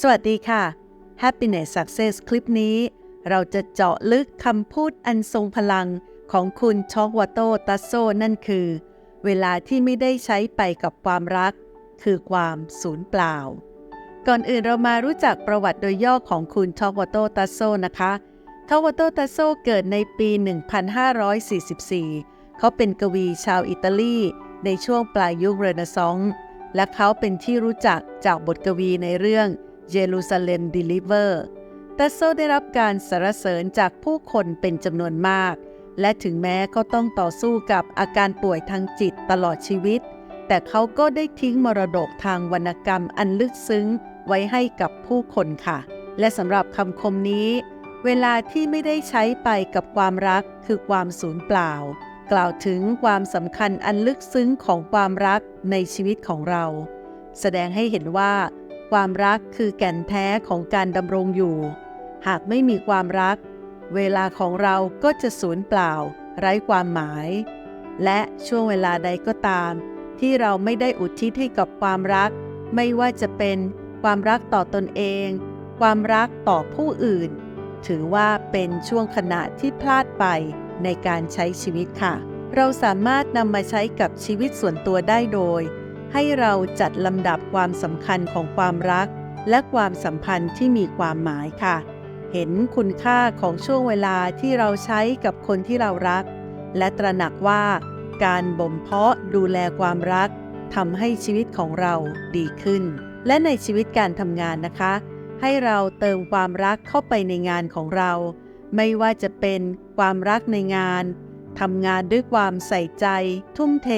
สวัสดีค่ะ Happiness Success คลิปนี้ เราจะเจาะลึกคำพูดอันทรงพลังของคุณชอกวาโตตัสโซนั่นคือ เวลาที่ไม่ได้ใช้ไปกับความรัก คือความสูญเปล่า ก่อนอื่นเรามารู้จักประวัติโดยย่อของคุณทอกวาโตตัสโซนะคะทอกวาโตตัสโซเกิดในปี 1544 เขาเป็นกวีชาวอิตาลีในช่วงปลายยุคเรเนซองส์และเขาเป็นที่รู้จักจากบทกวีในเรื่อง เยรูซาเล็มดิลิเวอร์แตัสโซได้รับการสรรเสริญจากผู้คนเป็นจำนวนมาก และถึงแม้ก็ต้องต่อสู้กับอาการป่วยทางจิตตลอดชีวิต แต่เขาก็ได้ทิ้งมรดกทางวรรณกรรมอันลึกซึ้งไว้ให้กับผู้คนค่ะ และสำหรับคำคมนี้ เวลาที่ไม่ได้ใช้ไปกับความรักคือความสูญเปล่า กล่าวถึงความสำคัญอันลึกซึ้งของความรักในชีวิตของเรา แสดงให้เห็นว่า ความรักคือแก่นแท้ของการดำรงอยู่ หากไม่มีความรัก เวลาของเราก็จะสูญเปล่า ไร้ความหมาย และช่วงเวลาใดก็ตาม ที่เราไม่ได้อุทิศให้กับความรัก ไม่ว่าจะเป็นความรักต่อตนเอง ความรักต่อผู้อื่น ถือว่าเป็นช่วงขณะที่พลาดไปในการใช้ชีวิตค่ะ เราสามารถนำมาใช้กับชีวิตส่วนตัวได้โดย ให้เราจัดลำดับความสำคัญของความรัก และความสัมพันธ์ที่มีความหมายค่ะ เห็นคุณค่าของช่วงเวลาที่เราใช้กับคนที่เรารัก และตระหนักว่าการบ่มเพาะดูแลความรักทำให้ชีวิตของเราดีขึ้น และในชีวิตการทำงานนะคะ ให้เราเติมความรักเข้าไปในงานของเรา ไม่ว่าจะเป็นความรักในงานทำงานด้วยความใส่ใจ ทุ่มเท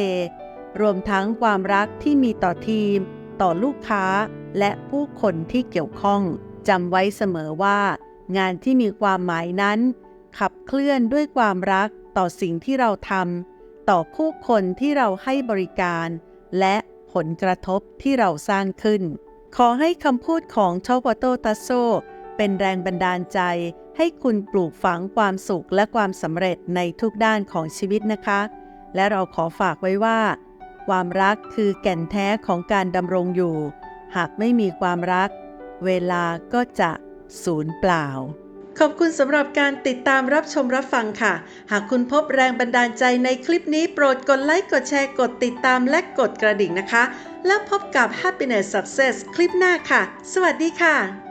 รวมทั้งความรักที่มีต่อทีม ต่อลูกค้า และผู้คนที่เกี่ยวข้องจำไว้เสมอว่า งานที่มีความหมายนั้น ขับเคลื่อนด้วยความรักต่อสิ่งที่เราทำต่อผู้คนที่เราให้บริการ และผลกระทบที่เราสร้างขึ้น ขอให้คำพูดของชอปโตตัสโซเป็นแรงบันดาลใจให้คุณปลูกฝังความสุขและความสำเร็จในทุกด้านของชีวิตนะคะ และเราขอฝากไว้ว่า ความรักคือแก่นแท้ของการดำรงอยู่ หากไม่มีความรัก เวลาก็จะสูญเปล่า ขอบคุณสำหรับการติดตามรับชมรับฟังค่ะ หากคุณพบแรงบันดาลใจในคลิปนี้โปรดกดไลค์ กดแชร์ กดติดตามและกดกระดิ่งนะคะ แล้วพบกับ Happiness Success คลิปหน้าค่ะ สวัสดีค่ะ